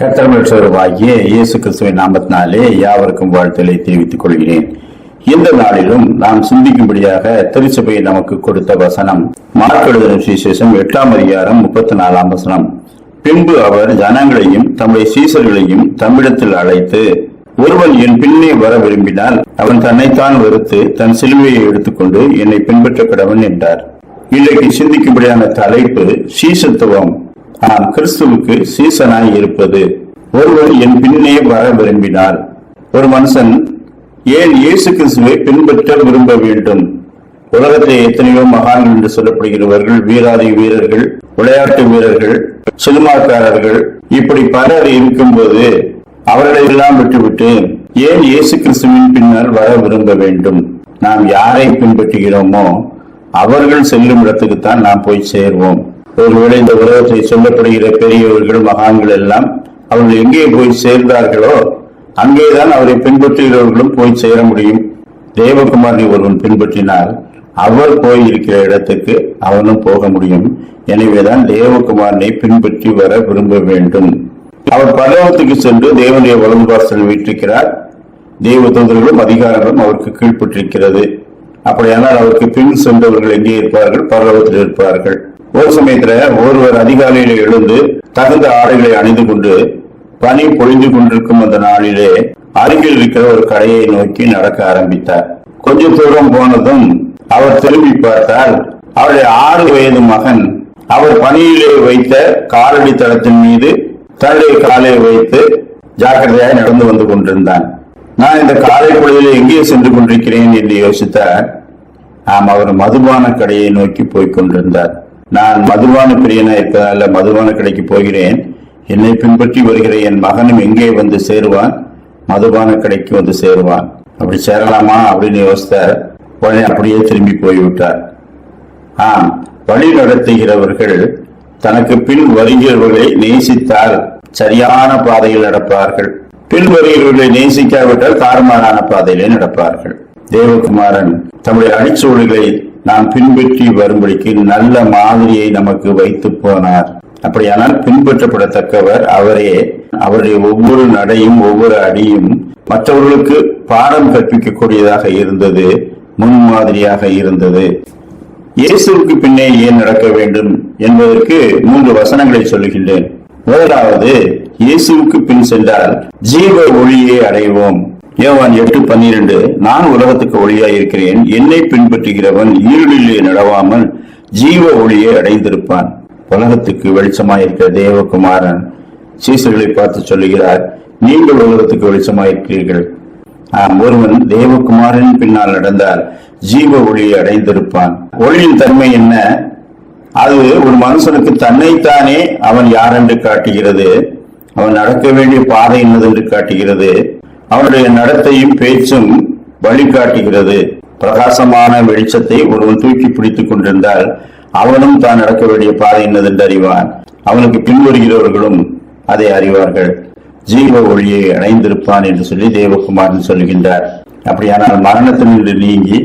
கத்திரமற்றவருமாகிய இயேசு கிறிஸ்துவின் நாமத்தினாலே யாவருக்கும் வாழ்த்துக்களை தெரிவித்துக் கொள்கிறேன். இந்த நாளிலும் நாம் சிந்திக்கும்படியாக திருச்சபையை நமக்கு கொடுத்த வசனம் மார்க்கெழுதலும் எழுதின சுவிசேஷம் எட்டாம் அதிகாரம் முப்பத்தி நாலாம் வசனம். பின்பு அவர் ஜனங்களையும் தம்முடைய சீசர்களையும் தம்மிடத்தில் அழைத்து ஒருவன் என் பின்னே வர விரும்பினால் அவன் தன்னைத்தான் வெறுத்து தன் சிலுவையை எடுத்துக்கொண்டு என்னை பின்பற்ற கடவன் என்றார். இன்றைக்கு சிந்திக்கும்படியான தலைப்பு சீசத்துவம். நான் கிறிஸ்துவுக்கு சீசனாய் இருப்பது. ஒருவர் என் பின்னே வர விரும்பினார். ஒரு மனுஷன் ஏன் இயேசு கிறிஸ்துவை பின்பற்ற விரும்ப வேண்டும்? உலகத்திலே எத்தனையோ மகான்கள் என்று சொல்லப்படுகிறவர்கள் வீராதி வீரர்கள் விளையாட்டு வீரர்கள் சினிமாக்காரர்கள் இப்படி பலர் இருக்கும்போது அவர்களை எல்லாம் விட்டுவிட்டு ஏன் இயேசு கிறிஸ்துவின் பின்னால் வர விரும்ப வேண்டும்? நாம் யாரை பின்பற்றுகிறோமோ அவர்கள் செல்லும் இடத்துக்குத்தான் நாம் போய் சேர்வோம். ஒருவேளை இந்த உலகத்தை சொல்லப்படுகிற பெரியவர்கள் மகான்கள் எல்லாம் அவர்கள் எங்கே போய் சேர்ந்தார்களோ அங்கேதான் அவரை பின்பற்றுகிறவர்களும் போய் சேர முடியும். தேவகுமாரனை ஒருவன் பின்பற்றினால் அவர் போய் இருக்கிற இடத்துக்கு அவனும் போக முடியும். எனவேதான் தேவகுமாரனை பின்பற்றி வர விரும்ப வேண்டும். அவர் பரலோகத்துக்கு சென்று தேவனுடைய வலது வாசல் வீற்றிருக்கிறார். தேவ தூதர்களும் அதிகாரங்களும் அவருக்கு கீழ்ப்பட்டிருக்கிறது. அப்படியானால் அவருக்கு பின் சென்றவர்கள் எங்கே இருப்பார்கள்? பரலோகத்தில் இருப்பார்கள். ஒரு சமயத்துல ஒருவர் அதிகாலையில எழுந்து தகுந்த ஆடைகளை அணிந்து கொண்டு பனி பொழிந்து கொண்டிருக்கும் அந்த நாளிலே அருகில் இருக்கிற ஒரு கடையை நோக்கி நடக்க ஆரம்பித்தார். கொஞ்ச தூரம் போனதும் அவர் திரும்பி பார்த்தால் அவருடைய ஆறு வயது மகன் அவர் பணியிலே வைத்த காலடி தளத்தின் மீது தன்னுடைய காலை வைத்து ஜாக்கிரதையாக நடந்து வந்து கொண்டிருந்தான். நான் இந்த காலை பொழுதில் எங்கே சென்று கொண்டிருக்கிறேன் என்று யோசித்தார். நாம் அவர் மதுபான கடையை நோக்கி போய்க் கொண்டிருந்தார். நான் மதுபான பிரியனா இருக்கிறதால மதுபான கடைக்கு போகிறேன். என்னை பின்பற்றி வருகிற என் மகனும் எங்கே வந்து சேருவான்? மதுபான கடைக்கு வந்து சேருவான். அப்படி சேரலாமா அப்படின்னு யோசித்தார். உடனே அப்படியே திரும்பி போய்விட்டார். ஆம் வழி நடத்துகிறவர்கள் தனக்கு பின் வருகிறவர்களை நேசித்தால் சரியான பாதையில் நடப்பார்கள். பின் வருகிறவர்களை நேசிக்காவிட்டால் தாறுமாறான பாதையிலே நடப்பார்கள். தேவகுமாரன் தம்முடைய அடிச்சூடுகளை நாம் பின்பற்றி வரும்படிக்கு நல்ல மாதிரியை நமக்கு வைத்து போனார். அப்படியானால் பின்பற்றப்படத்தக்கவர் அவரே அவருடைய ஒவ்வொரு நடையும் ஒவ்வொரு அடியும் மற்றவர்களுக்கு பாடம் கற்பிக்கக்கூடியதாக இருந்தது முன்மாதிரியாக இருந்தது. இயேசுக்கு பின்னே ஏன் நடக்க வேண்டும் என்பதற்கு மூன்று வசனங்களை சொல்லுகின்றேன். முதலாவது இயேசுவுக்கு பின் சென்றால் ஜீவ ஒளியை அடைவோம். ஏவான் எட்டு பன்னிரண்டு நான் உலகத்துக்கு ஒளியாய் இருக்கிறேன் என்னை பின்பற்றுகிறவன் ஈருளிலே நடவாமல் ஜீவ ஒளியை அடைந்திருப்பான். உலகத்துக்கு வெளிச்சமாயிருக்கிற தேவகுமாரன் சீசர்களை பார்த்து சொல்லுகிறார் நீங்கள் உலகத்துக்கு வெளிச்சமாயிருக்கிறீர்கள். ஆம், ஒருவன் தேவகுமாரன் பின்னால் நடந்தால் ஜீவ ஒளியை அடைந்திருப்பான். ஒளியின் தன்மை என்ன? அது ஒரு மனுஷனுக்கு தன்னைத்தானே அவன் யார் என்று காட்டுகிறது. அவன் நடக்க வேண்டிய பாதை என்னதென்று காட்டுகிறது. அவனுடைய நடத்தையும் பேச்சும் வழிகாட்டுகிறது. பிரகாசமான வெளிச்சத்தை ஒருவன் தூக்கி பிடித்துக் கொண்டிருந்தால் அவனும் தான் நடக்க வேண்டிய பாதை என்னதென்று அறிவான். அவனுக்கு பின்வருகிறவர்களும் அதை அறிவார்கள். ஜீவ ஒளியை அடைந்திருப்பான் என்று சொல்லி தேவகுமாரன் சொல்லுகின்றார். அப்படியானால் மரணத்தினின்று நீங்கி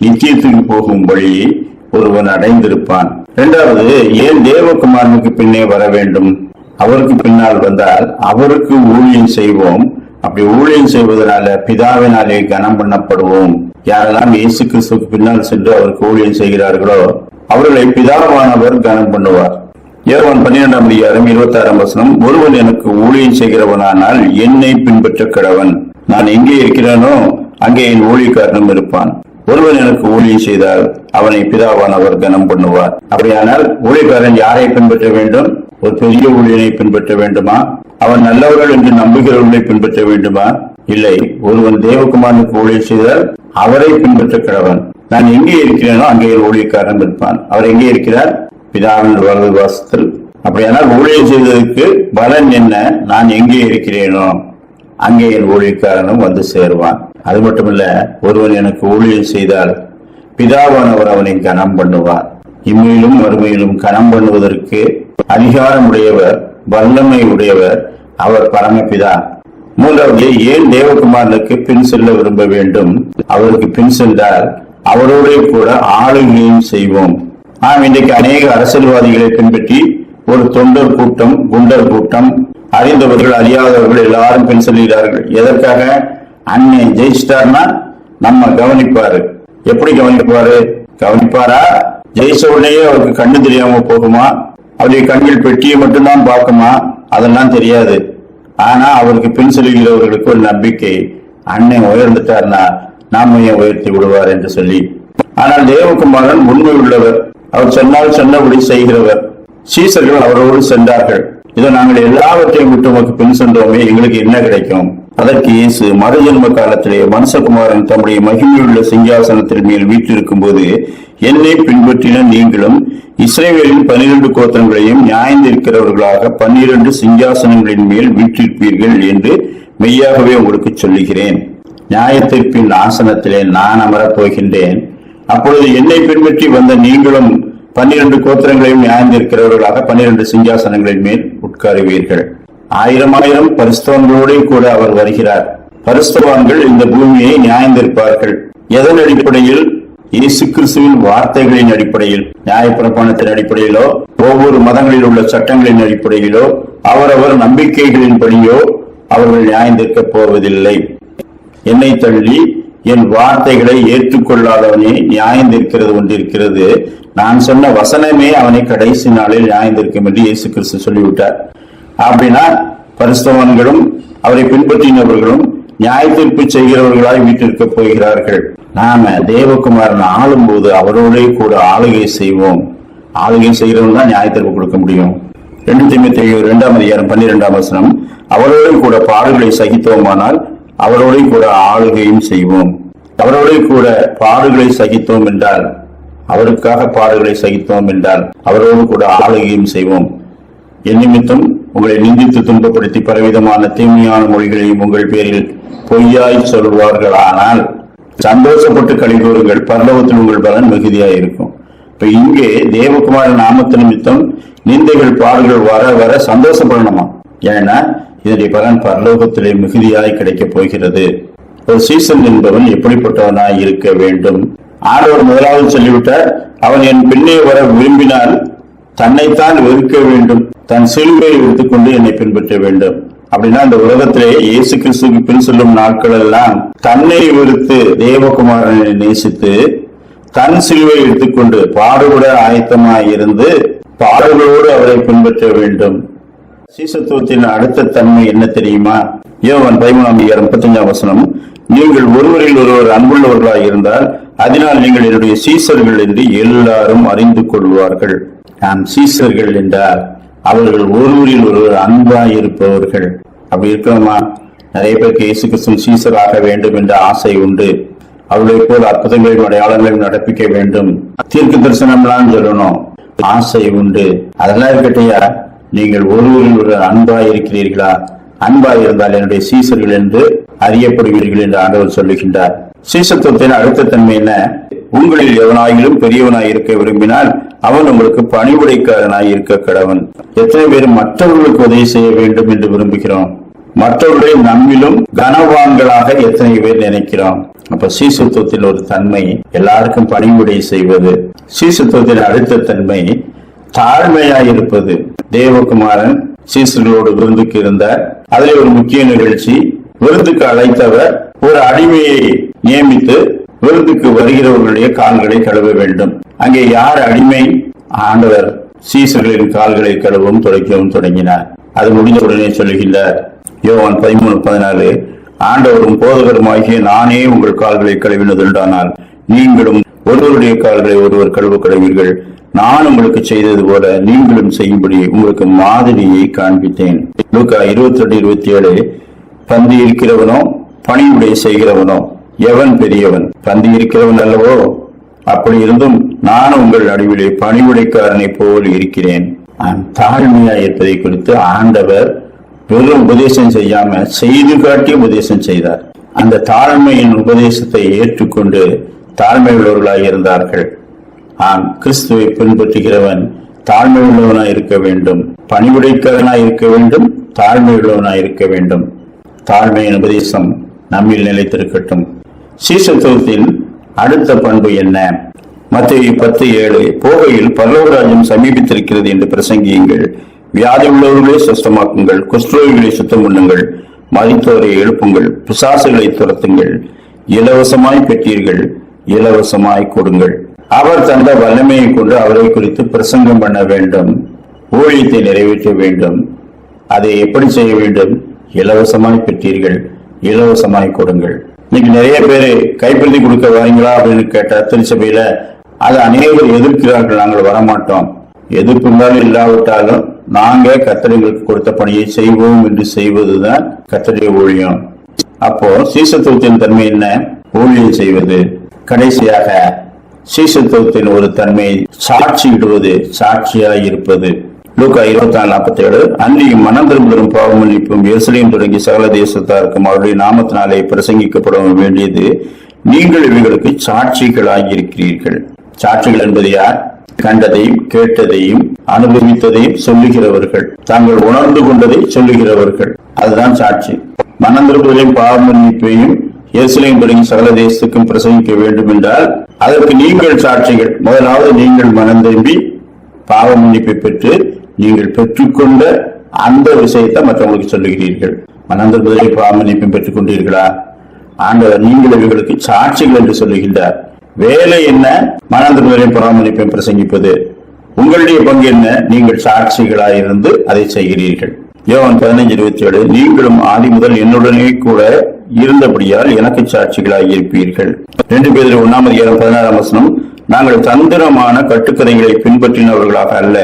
நிச்சயத்துக்கு போகும் வழியை ஒருவன் அடைந்திருப்பான். இரண்டாவது ஏன் தேவகுமாரனுக்கு பின்னே வர வேண்டும்? அவருக்கு பின்னால் வந்தால் அவருக்கு ஊழியம் செய்வோம். அப்படி ஊழியம் செய்வதனால பிதாவினாலே கனம் பண்ணப்படுவோம். யாரெல்லாம் இயேசு கிறிஸ்துக்கு பின்னால் சென்று அவருக்கு ஊழியம் செய்கிறார்களோ அவர்களை பிதாவானவர் கனம் பண்ணுவார். ஏவன் பன்னிரெண்டாம் அதிகாரம் இருபத்தி ஆறாம் வசனம் ஒருவன் எனக்கு ஊழியம் செய்கிறவனானால் என்னை பின்பற்ற கடவன். நான் எங்கே இருக்கிறானோ அங்கே என் ஊழியக்காரனும் இருப்பான். ஒருவன் எனக்கு ஊழியம் செய்தால் அவனை பிதாவானவர் கனம் பண்ணுவார். அப்படியானால் ஊழியக்காரன் யாரை பின்பற்ற வேண்டும்? ஒரு பெரிய ஊழியனை பின்பற்ற வேண்டுமா? அவன் நல்லவர்கள் என்று நம்புகிறவர்களை பின்பற்ற வேண்டுமா? இல்லை. ஒருவன் தேவகுமாரனுக்கு ஊழியர் செய்தால் அவரை பின்பற்ற கடவன் நான் எங்கே இருக்கிறேனோ அங்கே ஊழியக்காரன் இருப்பான். அவர் எங்கே இருக்கிறார்? பிதாவின் வலது வாசத்தில். அப்படியானால் ஊழியர் செய்ததற்கு பலன் என்ன? நான் எங்கே இருக்கிறேனோ அங்கே என் ஊழியக்காரனும் வந்து சேருவான். அது மட்டுமல்ல ஒருவன் எனக்கு ஊழியம் செய்தால் பிதாவானவர் அவனை கனம் பண்ணுவார் இம்மையிலும் மறுமையிலும் கனம் பண்ணுவதற்கு அதிகாரம் உடையவர் வல்லமை உடையவர் அவர் பரமபிதா. மூன்றாவது ஏன் தேவகுமாரனுக்கு பின் செல்ல விரும்ப வேண்டும்? அவருக்கு பின் சென்றால் அவரோடே கூட ஆளுகையும் செய்வோம். ஆம் இன்றைக்கு அநேக அரசியல்வாதிகளை பின்பற்றி ஒரு தொண்டர் கூட்டம் குண்டர் கூட்டம் அறிந்தவர்கள் அறியாதவர்கள் எல்லாரும் பின் செல்கிறார்கள். எதற்காக? அண்ணன் ஜெயிச்சிட்டார்னா நம்ம கவனிப்பாரு. எப்படி கவனிப்பாரு? கவனிப்பாரா? ஜெயிச்ச உடனே அவருக்கு கண்ணு தெரியாம போகுமா? அவருடைய கண்கள் பெட்டியை மட்டும்தான் பார்க்குமா? அதெல்லாம் தெரியாது. ஆனா அவருக்கு பின் செல்கிறவர்களுக்கு ஒரு நம்பிக்கை. அண்ணன் உயர்ந்துட்டார்னா நாம ஏன் உயர்த்தி விடுவார் என்று சொல்லி. ஆனால் தேவகுமாரன் உண்மை உள்ளவர் அவர் சொன்னால் சொன்னபடி செய்கிறவர். சீசர்கள் அவரோடு சென்றார்கள். இதோ நாங்கள் எல்லாவற்றையும் விட்டு உமக்கு பின் சென்றோமே எங்களுக்கு என்ன கிடைக்கும்? அதற்கு இயேசு மறுஜன்ம காலத்திலே மனுஷகுமாரன் தம்முடைய மகிமையுள்ள சிங்காசனத்தின் மேல் வீற்றிருக்கும் போது என்னை பின்பற்றின நீங்களும் இஸ்ரேவேலின் பன்னிரண்டு கோத்திரங்களையும் நியாயந்திருக்கிறவர்களாக பன்னிரண்டு சிங்காசனங்களின் மேல் வீற்றிருப்பீர்கள் என்று மெய்யாகவே உங்களுக்கு சொல்லுகிறேன். நியாயத்திற்பின் ஆசனத்திலே நான் அமரப் போகின்றேன். அப்பொழுது என்னை பின்பற்றி வந்த நீங்களும் பன்னிரண்டு கோத்திரங்களையும் நியாயந்திருக்கிறவர்களாக பன்னிரண்டு சிங்காசனங்களின் மேல் உட்காருவீர்கள். ஆயிரம் ஆயிரம் பரிஸ்தவங்களோடு கூட அவர் வருகிறார். பரிஸ்தவான்கள் இந்த பூமியை நியாயந்திருப்பார்கள். எதன் அடிப்படையில்? இயேசு கிறிஸ்துவின் வார்த்தைகளின் அடிப்படையில். நியாயப்பிரமாணத்தின் அடிப்படையிலோ ஒவ்வொரு மதங்களில் உள்ள சட்டங்களின் அடிப்படையிலோ அவரவர் நம்பிக்கைகளின்படியோ அவர்கள் நியாயந்திருக்க போவதில்லை. என்னை தள்ளி என் வார்த்தைகளை ஏற்றுக்கொள்ளாதவனே நியாயந்திருக்கிறது ஒன்றிருக்கிறது. நான் சொன்ன வசனமே அவனை கடைசி நாளில் நியாயந்திருக்கும் என்று இயேசு கிறிஸ்து சொல்லிவிட்டார். அப்படின்னா பரிசுத்தவான்களும் அவரை பின்பற்றினவர்களும் நியாய தீர்ப்பு செய்கிறவர்களாய் வீட்டிற்கு போகிறார்கள். நாம தேவகுமாரன் ஆளும்போது அவரோடே கூட ஆளுகை செய்வோம். ஆளுகை செய்கிறவன் தான் நியாய தீர்ப்பு கொடுக்க முடியும். ரெண்டு தீமத்தை இரண்டாம் அதிகாரம் பன்னிரெண்டாம் வசனம் அவரோடு கூட பாடுகளை சகித்தோமானால் அவரோடு கூட ஆளுகையும் செய்வோம். அவரோடு கூட பாடுகளை சகித்தோம் என்றால் அவருக்காக பாடுகளை சகித்தோம் என்றால் அவரோடு கூட ஆளுகையும் செய்வோம். என் நிமித்தம் உங்களை நிந்தித்து துன்பப்படுத்தி பலவிதமான தீமையான மொழிகளையும் உங்கள் பேரில் பொய்யாய் சொல்வார்களானால் சந்தோஷப்பட்டு கழிவுறுங்கள். பரலோகத்தில் உங்கள் பலன் மிகுதியாக இருக்கும் இப்ப இங்கே தேவகுமார நாமத்து நிமித்தம் நிந்தைகள் பாடுகள் வர வர சந்தோஷப்படணுமா? ஏன்னா இதனுடைய பலன் பரலோகத்திலே மிகுதியாய் கிடைக்கப் போகிறது. ஒரு சீசன் என்பவன் எப்படிப்பட்டவனாய் இருக்க வேண்டும்? ஆண்டவர் முதலாவது சொல்லிவிட்டார் அவன் என் பின்னே வர விரும்பினால் தன்னைத்தான் வெறுக்க வேண்டும். தன் சிலுவை எடுத்துக்கொண்டு என்னை பின்பற்ற வேண்டும். அப்படின்னா இந்த உலகத்திலே இயேசு கிறிஸ்துக்கு பின் செல்லும் நாட்கள் எல்லாம் தன்னை வெறுத்து தேவகுமாரனை நேசித்து தன் சிலுவை எடுத்துக்கொண்டு பாடுபட ஆயத்தமாய் இருந்து பாடுகளோடு அவரை பின்பற்ற வேண்டும். சீசத்துவத்தின் அடுத்த தன்மை என்ன தெரியுமா? யோவன் பதிமூணாம் அதிகாரம் முப்பத்தஞ்சாம் வசனம் நீங்கள் ஒருவரில் ஒருவர் அன்புள்ளவர்களாக இருந்தால் அதனால் நீங்கள் என்னுடைய சீசர்கள் என்று எல்லாரும் அறிந்து கொள்வார்கள். நாம் சீசர்கள் என்றால் அவர்கள் ஒருவரில் ஒருவர் அன்பாய் இருப்பவர்கள். அப்படி இருக்கிறோமா? நிறைய பேருக்கு இயேசு கிறிஸ்து சீசராக வேண்டும் என்ற ஆசை உண்டு. அவர்களை போல் அற்புதங்களையும் அடையாளங்களையும் நடப்பிக்க வேண்டும். தீர்க்க தரிசனம்லாம் சொல்லணும். ஆசை உண்டு. அதெல்லாம் இருக்கட்டையா நீங்கள் ஒருவரில் ஒரு அன்பாய் இருக்கிறீர்களா? அன்பாய் இருந்தால் என்னுடைய சீசர்கள் என்று அறியப்படுவீர்கள் என்று ஆண்டவர் சொல்லுகின்றார். சீசத்துவத்தின் அடுத்த தன்மை என்ன? உங்களில் எவனாயிலும் பெரியவனாய் இருக்க விரும்பினால் அவன் உங்களுக்கு பணிவுடைக்காரனாய் இருக்க கடவன் எத்தனை பேர் மற்றவர்களுக்கு உதவி செய்ய வேண்டும் என்று விரும்புகிறோம். மற்றவர்களை நம்மிலும் கனவான்களாக எத்தனை பேர் நினைக்கிறோம். அப்ப சீசுத்துவத்தின் ஒரு தன்மை எல்லாருக்கும் பணிவுடை செய்வது. சீசுத்துவத்தின் அடுத்த தன்மை தாழ்மையாய் இருப்பது தேவகுமாரன் சீசர்களோடு விருந்துக்கு இருந்தார். அதில் ஒரு முக்கிய நிகழ்ச்சி விருந்துக்கு அழைத்தவர் ஒரு அடிமையை நியமித்து விருந்துக்கு வருகிறவர்களுடைய கால்களை கழுவ வேண்டும். அங்கே யார் அடிமை? ஆண்டவர் சீசர்களின் கால்களை கழுவும் துடைக்கவும் தொடங்கினார். அது முடிந்த உடனே சொல்லுகின்றார் யோவான் பதிமூணு பதினாறு ஆண்டவரும் போதகருமாகிய நானே உங்கள் கால்களை கழுவினதுண்டானால் நீங்களும் ஒருவருடைய கால்களை ஒருவர் கழுவ கழுவீர்கள். நான் உங்களுக்கு செய்தது போல நீங்களும் செய்யும்படி உங்களுக்கு மாதிரியை காண்பித்தேன். லூக்கா இருபத்தி ரெண்டு இருபத்தி ஏழு பந்தி இருக்கிறவனோ பணியுடைய செய்கிறவனோ எவன் பெரியவன்? தந்தி இருக்கிறவன் அல்லவோ? அப்படி இருந்தும் நான் உங்கள் நடுவிலே பணிவுடைக்காரனை போல் இருக்கிறேன். தாழ்மையா இருப்பதை குறித்து ஆண்டவர் வெறும் உபதேசம் செய்யாம செய்து காட்டி உபதேசம் செய்தார். அந்த தாழ்மையின் உபதேசத்தை ஏற்றுக்கொண்டு தாழ்மை உள்ளவர்களாக இருந்தார்கள். ஆம் கிறிஸ்துவை பின்பற்றுகிறவன் தாழ்மை உள்ளவனாய் இருக்க வேண்டும். பணிவுடைக்காரனாய் இருக்க வேண்டும் தாழ்மை உள்ளவனாய் இருக்க வேண்டும். தாழ்மையின் உபதேசம் நம்மில் நிலைத்திருக்கட்டும். சீசத்துவத்தில் அடுத்த பண்பு என்ன? மத்திய பத்து ஏழு போகையில் பல்லவராஜ்யம் சமீபித்திருக்கிறது என்று பிரசங்கியுங்கள். வியாதி உள்ளவர்களை சுத்தமாக்குங்கள் குஷ்டரோகிகளை சுத்தம் பண்ணுங்கள் மதித்தோரை எழுப்புங்கள் பிசாசுகளை துரத்துங்கள். இலவசமாய் பெற்றீர்கள் இலவசமாய் கொடுங்கள். அவர் தந்த வல்லமையை கொண்டு அவரை குறித்து பிரசங்கம் பண்ண வேண்டும் ஊழியத்தை நிறைவேற்ற வேண்டும். அதை எப்படி செய்ய வேண்டும்? இலவசமாய் பெற்றீர்கள் இலவசமாய் கொடுங்கள். இன்னைக்கு நிறைய பேர் கைப்பற்றி கொடுக்க வரீங்களா அப்படின்னு கேட்ட திருச்சபையில அது அநேகர் எதிர்க்கிறார்கள் நாங்கள் வரமாட்டோம். எதிர்ப்பு இருந்தாலும் இல்லாவிட்டாலும் நாங்க கத்தடைகளுக்கு கொடுத்த பணியை செய்வோம் என்று செய்வதுதான் கத்தடைய ஊழியம். அப்போ சீசத்துவத்தின் தன்மை என்ன? ஊழியம் செய்வது. கடைசியாக சீசத்துவத்தின் ஒரு தன்மை சாட்சியிடுவது சாட்சியாய் இருப்பது. லூக்கா இருபத்தி நாலு நாற்பத்தி ஏழு அன்றியும் மனம் திரும்புதலும் பாவம் எருசலேம் தொடங்கி சகல தேசத்தாருக்கும் அவருடைய நாமத்தினாலே பிரசங்கிக்கப்பட வேண்டியது. நீங்கள் இவைகளுக்கு சாட்சிகளாகி இருக்கிறீர்கள் சாட்சிகள் என்பது யார்? கண்டதையும் கேட்டதையும் அனுபவித்ததையும் சொல்லுகிறவர்கள். தாங்கள் உணர்ந்து கொண்டதை சொல்லுகிறவர்கள். அதுதான் சாட்சி. மனம் திரும்புதலையும் பாவ தொடங்கி சகல தேசத்துக்கும் பிரசங்கிக்க வேண்டும் என்றால் அதற்கு நீங்கள் சாட்சிகள். முதலாவது நீங்கள் மனம் திரும்பி பாவ மன்னிப்பை பெற்று நீங்கள் பெற்றுக்கொண்ட அந்த விஷயத்தை மற்றவங்களுக்கு சொல்லுகிறீர்கள். மனந்திருப்பதை பாவ பிராமணிப்பையும் பெற்றுக் கொண்டீர்களா? ஆண்டவர் நீங்கள் இவர்களுக்கு சாட்சிகள் என்று சொல்லுகின்றார். வேலை என்ன? மனந்திருப்பதை பிராமணிப்பையும் பிரசங்கிப்பது. உங்களுடைய பங்கு என்ன? நீங்கள் சாட்சிகளாயிருந்து அதை செய்கிறீர்கள். யோவான் பதினைஞ்சு இருபத்தி ஏழு நீங்களும் ஆதி முதல் என்னுடனே கூட இருந்தபடியால் எனக்கு சாட்சிகளாக இருப்பீர்கள் ரெண்டு பேர் ஒன்னாம் அதிகாரம் பதினாறாம் வசனம் நாங்கள் தந்திரமான கட்டுக்கதைகளை பின்பற்றினவர்களாக அல்ல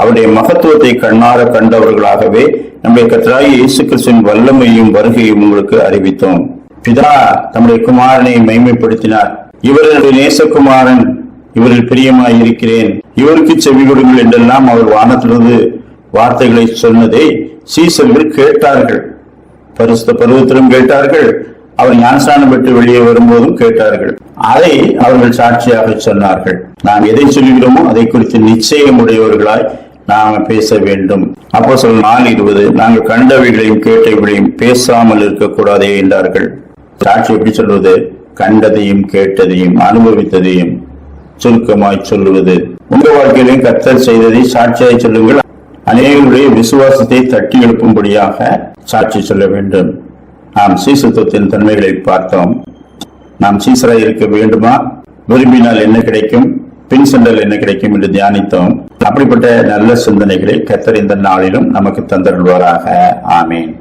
அவருடைய மகத்துவத்தை கண்ணார கண்டவர்களாகவே நம்முடைய கத்தராகி இயேசு கிறிஸ்துவின் வல்லமையும் வருகையும் உங்களுக்கு அறிவித்தோம். பிதா தம்முடைய குமாரனை மைமைப்படுத்தினார். இவர் என்னுடைய நேசகுமாரன். இவரில் பிரியமாய் இருக்கிறேன். இவருக்கு செவி கொடுங்கள் என்றெல்லாம் அவர் வானத்திலிருந்து வார்த்தைகளை சொன்னதை சீசர்கள் கேட்டார்கள். பரிசுத்த பருவத்திலும் கேட்டார்கள். அவர் ஞானஸ்தானம் பெற்று வெளியே வரும்போதும் கேட்டார்கள். அதை அவர்கள் சாட்சியாக சொன்னார்கள். நாம் எதை சொல்கிறோமோ அதை குறித்து நிச்சயம் உடையவர்களாய் நாம பேச வேண்டும். அப்போ சொல் நாள் இருபது நாங்கள் கண்டவைகளையும் கேட்டவைகளையும் பேசாமல் இருக்கக்கூடாதே என்றார்கள். சாட்சி எப்படி சொல்வது? கண்டதையும் கேட்டதையும் அனுபவித்ததையும் சுருக்கமாய் சொல்லுவது. உங்க வாழ்க்கையிலையும் கத்தல் செய்ததை சாட்சியாய் சொல்லுங்கள். அநேகருடைய விசுவாசத்தை தட்டி எழுப்பும்படியாக சாட்சி சொல்ல வேண்டும். நாம் சீசத்துவத்தின் தன்மைகளை பார்த்தோம். நாம் சீசராய் இருக்க வேண்டுமா? விரும்பினால் என்ன கிடைக்கும்? பின் சென்றல் என்ன கிடைக்கும் என்று தியானித்தோம். அப்படிப்பட்ட நல்ல சிந்தனைகளை கத்தர் இந்த நாளிலும் நமக்கு தந்தருள்வாராக. ஆமேன்.